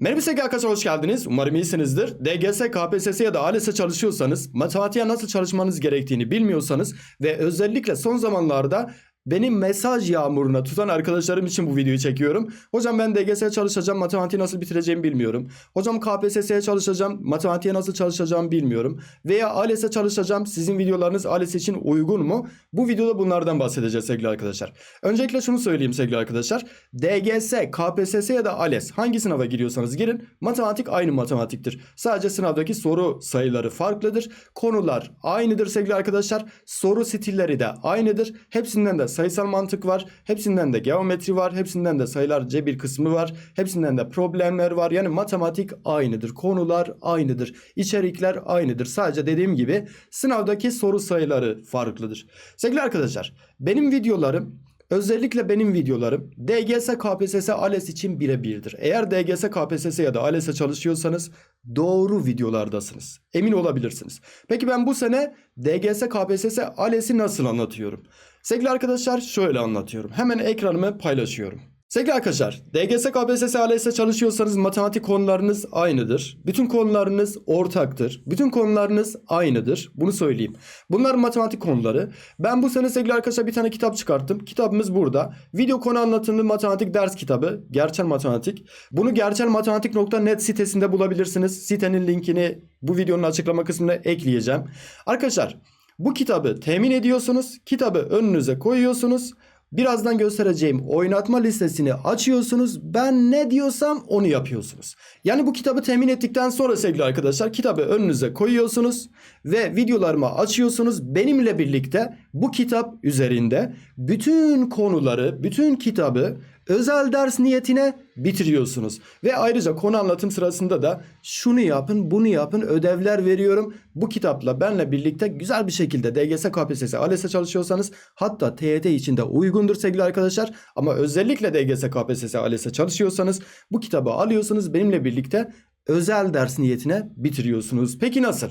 Merhaba sevgili arkadaşlar hoş geldiniz. Umarım iyisinizdir. DGS, KPSS ya da ALES'e çalışıyorsanız, matematiğe nasıl çalışmanız gerektiğini bilmiyorsanız ve özellikle son zamanlarda benim mesaj yağmuruna tutan arkadaşlarım için bu videoyu çekiyorum. Hocam ben DGS'ye çalışacağım, matematiği nasıl bitireceğimi bilmiyorum. Hocam KPSS'ye çalışacağım, matematiğe nasıl çalışacağımı bilmiyorum. Veya ALES'e çalışacağım, sizin videolarınız ALES için uygun mu? Bu videoda bunlardan bahsedeceğiz sevgili arkadaşlar. Öncelikle şunu söyleyeyim sevgili arkadaşlar. DGS, KPSS ya da ALES hangi sınava giriyorsanız girin matematik aynı matematiktir. Sadece sınavdaki soru sayıları farklıdır. Konular aynıdır sevgili arkadaşlar. Soru stilleri de aynıdır. Hepsinden de sayısal mantık var. Hepsinden de geometri var. Hepsinden de sayılar cebir kısmı var. Hepsinden de problemler var. Yani matematik aynıdır. Konular aynıdır. İçerikler aynıdır. Sadece dediğim gibi sınavdaki soru sayıları farklıdır. Sevgili arkadaşlar benim videolarım Özellikle benim videolarım DGS, KPSS, ALES için birebirdir. Eğer DGS, KPSS ya da ALES'e çalışıyorsanız doğru videolardasınız. Emin olabilirsiniz. Peki ben bu sene DGS, KPSS, ALES'i nasıl anlatıyorum? Sevgili arkadaşlar şöyle anlatıyorum. Hemen ekranımı paylaşıyorum. Sevgili arkadaşlar, DGS, KPSS, ALES'e çalışıyorsanız matematik konularınız aynıdır. Bütün konularınız ortaktır. Bütün konularınız aynıdır. Bunu söyleyeyim. Bunlar matematik konuları. Ben bu sene sevgili arkadaşlar bir tane kitap çıkarttım. Kitabımız burada. Video konu anlatımlı matematik ders kitabı. Gerçel matematik. Bunu gerçelmatematik.net sitesinde bulabilirsiniz. Sitenin linkini bu videonun açıklama kısmına ekleyeceğim. Arkadaşlar bu kitabı temin ediyorsunuz. Kitabı önünüze koyuyorsunuz. Birazdan göstereceğim oynatma listesini açıyorsunuz. Ben ne diyorsam onu yapıyorsunuz. Yani bu kitabı temin ettikten sonra sevgili arkadaşlar kitabı önünüze koyuyorsunuz ve videolarımı açıyorsunuz. Benimle birlikte bu kitap üzerinde bütün konuları, bütün kitabı özel ders niyetine bitiriyorsunuz. Ve ayrıca konu anlatım sırasında da şunu yapın, bunu yapın, ödevler veriyorum. Bu kitapla benle birlikte güzel bir şekilde DGS, KPSS, ALES'e çalışıyorsanız hatta TYT için de uygundur sevgili arkadaşlar. Ama özellikle DGS, KPSS, ALES'e çalışıyorsanız bu kitabı alıyorsunuz benimle birlikte özel ders niyetine bitiriyorsunuz. Peki nasıl?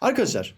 Arkadaşlar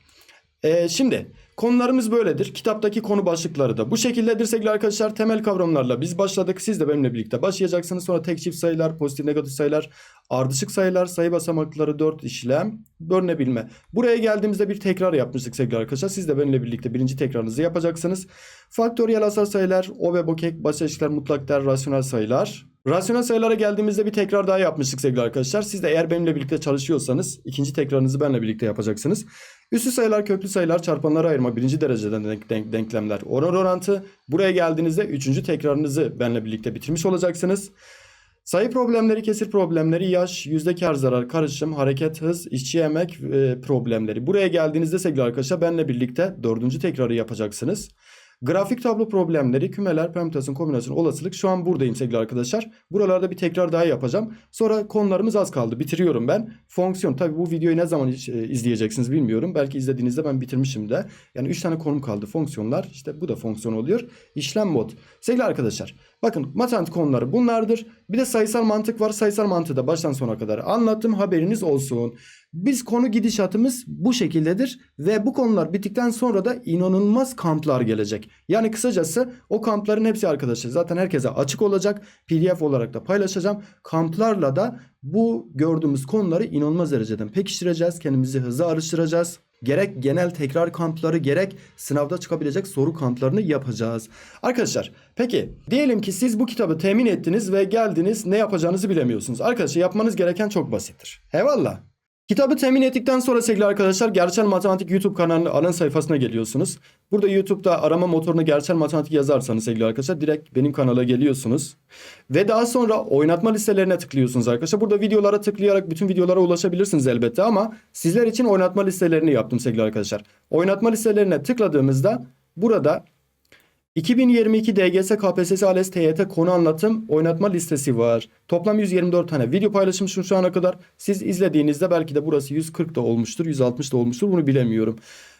ee, şimdi konularımız böyledir. Kitaptaki konu başlıkları da bu şekildedir sevgili arkadaşlar. Temel kavramlarla biz başladık. Siz de benimle birlikte başlayacaksınız. Sonra tek çift sayılar, pozitif negatif sayılar, ardışık sayılar, sayı basamakları 4 işlem, bölünebilme. Buraya geldiğimizde bir tekrar yapmıştık sevgili arkadaşlar. Siz de benimle birlikte birinci tekrarınızı yapacaksınız. Faktöriyel asal sayılar, o ve bokek, basit ilişkiler, mutlak değer, rasyonel sayılar. Rasyonel sayılara geldiğimizde bir tekrar daha yapmıştık sevgili arkadaşlar. Siz de eğer benimle birlikte çalışıyorsanız ikinci tekrarınızı benimle birlikte yapacaksınız. Üssü sayılar, köklü sayılar, çarpanlara ayırma, birinci dereceden denk, denk, denklemler, oran orantı. Buraya geldiğinizde üçüncü tekrarınızı benimle birlikte bitirmiş olacaksınız. Sayı problemleri, kesir problemleri, yaş, yüzde kar zarar, karışım, hareket, hız, işçi emek e, problemleri. Buraya geldiğinizde sevgili arkadaşlar benimle birlikte dördüncü tekrarı yapacaksınız. Grafik tablo problemleri, kümeler, permütasyon, kombinasyon, olasılık. Şu an buradayım sevgili arkadaşlar. Buralarda bir tekrar daha yapacağım. Sonra konularımız az kaldı. Bitiriyorum ben. Fonksiyon. Tabi bu videoyu ne zaman e, izleyeceksiniz bilmiyorum. Belki izlediğinizde ben bitirmişim de. Yani 3 tane konum kaldı. Fonksiyonlar. İşte bu da fonksiyon oluyor. İşlem mod. Sevgili arkadaşlar. Bakın matematik konuları bunlardır. Bir de sayısal mantık var. Sayısal mantığı da baştan sona kadar anlattım. Haberiniz olsun. Biz konu gidişatımız bu şekildedir ve bu konular bittikten sonra da inanılmaz kamplar gelecek. Yani kısacası o kampların hepsi arkadaşlar zaten herkese açık olacak. PDF olarak da paylaşacağım. Kamplarla da bu gördüğümüz konuları inanılmaz dereceden pekiştireceğiz. Kendimizi hızlı arıştıracağız. Gerek genel tekrar kampları gerek sınavda çıkabilecek soru kamplarını yapacağız. Arkadaşlar peki diyelim ki siz bu kitabı temin ettiniz ve geldiniz ne yapacağınızı bilemiyorsunuz. Arkadaşlar yapmanız gereken çok basittir. Eyvallah. Kitabı temin ettikten sonra sevgili arkadaşlar Gerçel Matematik YouTube kanalının ana sayfasına geliyorsunuz. Burada YouTube'da arama motoruna Gerçel Matematik yazarsanız sevgili arkadaşlar direkt benim kanala geliyorsunuz. Ve daha sonra oynatma listelerine tıklıyorsunuz arkadaşlar. Burada videolara tıklayarak bütün videolara ulaşabilirsiniz elbette ama sizler için oynatma listelerini yaptım sevgili arkadaşlar. Oynatma listelerine tıkladığımızda burada 2022 DGS KPSS ALES TYT konu anlatım oynatma listesi var. Toplam 124 tane video paylaşmışım şu ana kadar. Siz izlediğinizde belki de burası 140 da olmuştur, 160 da olmuştur bunu bilemiyorum.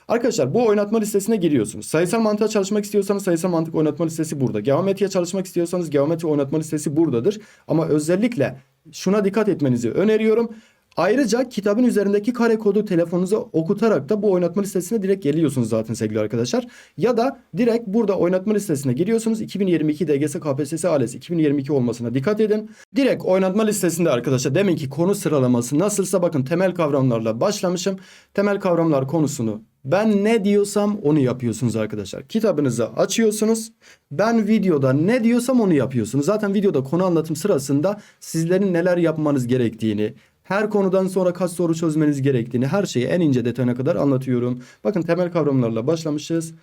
Arkadaşlar bu oynatma listesine giriyorsunuz. Sayısal mantığa çalışmak istiyorsanız sayısal mantık oynatma listesi burada. Geometriye çalışmak istiyorsanız geometri oynatma listesi buradadır. Ama özellikle şuna dikkat etmenizi öneriyorum. Ayrıca kitabın üzerindeki kare kodu telefonunuza okutarak da bu oynatma listesine direkt geliyorsunuz zaten sevgili arkadaşlar. Ya da direkt burada oynatma listesine giriyorsunuz. 2022 DGS KPSS ALES 2022 olmasına dikkat edin. Direkt oynatma listesinde arkadaşlar deminki konu sıralaması nasılsa bakın temel kavramlarla başlamışım. Temel kavramlar konusunu ben ne diyorsam onu yapıyorsunuz arkadaşlar. Kitabınızı açıyorsunuz. Ben videoda ne diyorsam onu yapıyorsunuz. Zaten videoda konu anlatım sırasında sizlerin neler yapmanız gerektiğini, her konudan sonra kaç soru çözmeniz gerektiğini her şeyi en ince detayına kadar anlatıyorum. Bakın temel kavramlarla başlamışız.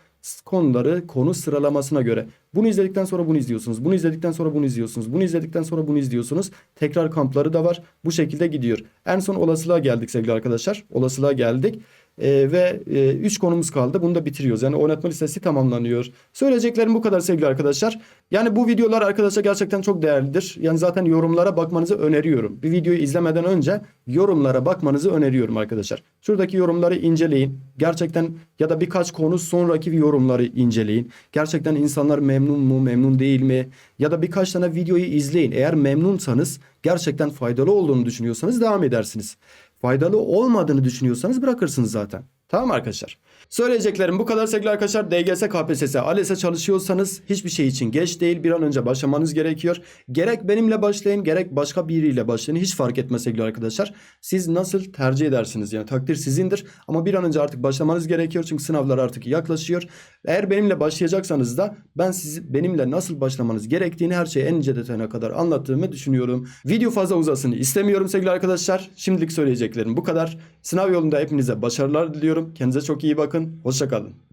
Konuları konu sıralamasına göre. Bunu izledikten sonra bunu izliyorsunuz. Bunu izledikten sonra bunu izliyorsunuz. Bunu izledikten sonra bunu izliyorsunuz. Tekrar kampları da var. Bu şekilde gidiyor. En son olasılığa geldik sevgili arkadaşlar. Olasılığa geldik. Ee, ve 3 konumuz kaldı. Bunu da bitiriyoruz. Yani oynatma listesi tamamlanıyor. Söyleyeceklerim bu kadar sevgili arkadaşlar. Yani bu videolar arkadaşlar gerçekten çok değerlidir. Yani zaten yorumlara bakmanızı öneriyorum. Bir videoyu izlemeden önce yorumlara bakmanızı öneriyorum arkadaşlar. Şuradaki yorumları inceleyin. Gerçekten ya da birkaç konu sonraki yorumları inceleyin. Gerçekten insanlar memnun mu, memnun değil mi? Ya da birkaç tane videoyu izleyin. Eğer memnunsanız, gerçekten faydalı olduğunu düşünüyorsanız devam edersiniz. Faydalı olmadığını düşünüyorsanız bırakırsınız zaten. Tamam arkadaşlar. Söyleyeceklerim bu kadar sevgili arkadaşlar. DGS, KPSS, ALES'e çalışıyorsanız hiçbir şey için geç değil. Bir an önce başlamanız gerekiyor. Gerek benimle başlayın gerek başka biriyle başlayın. Hiç fark etmez sevgili arkadaşlar. Siz nasıl tercih edersiniz? Yani takdir sizindir. Ama bir an önce artık başlamanız gerekiyor. Çünkü sınavlar artık yaklaşıyor. Eğer benimle başlayacaksanız da ben sizi benimle nasıl başlamanız gerektiğini her şeyi en ince detayına kadar anlattığımı düşünüyorum. Video fazla uzasın istemiyorum sevgili arkadaşlar. Şimdilik söyleyeceklerim bu kadar. Sınav yolunda hepinize başarılar diliyorum. Kendinize çok iyi bakın. Hoşçakalın.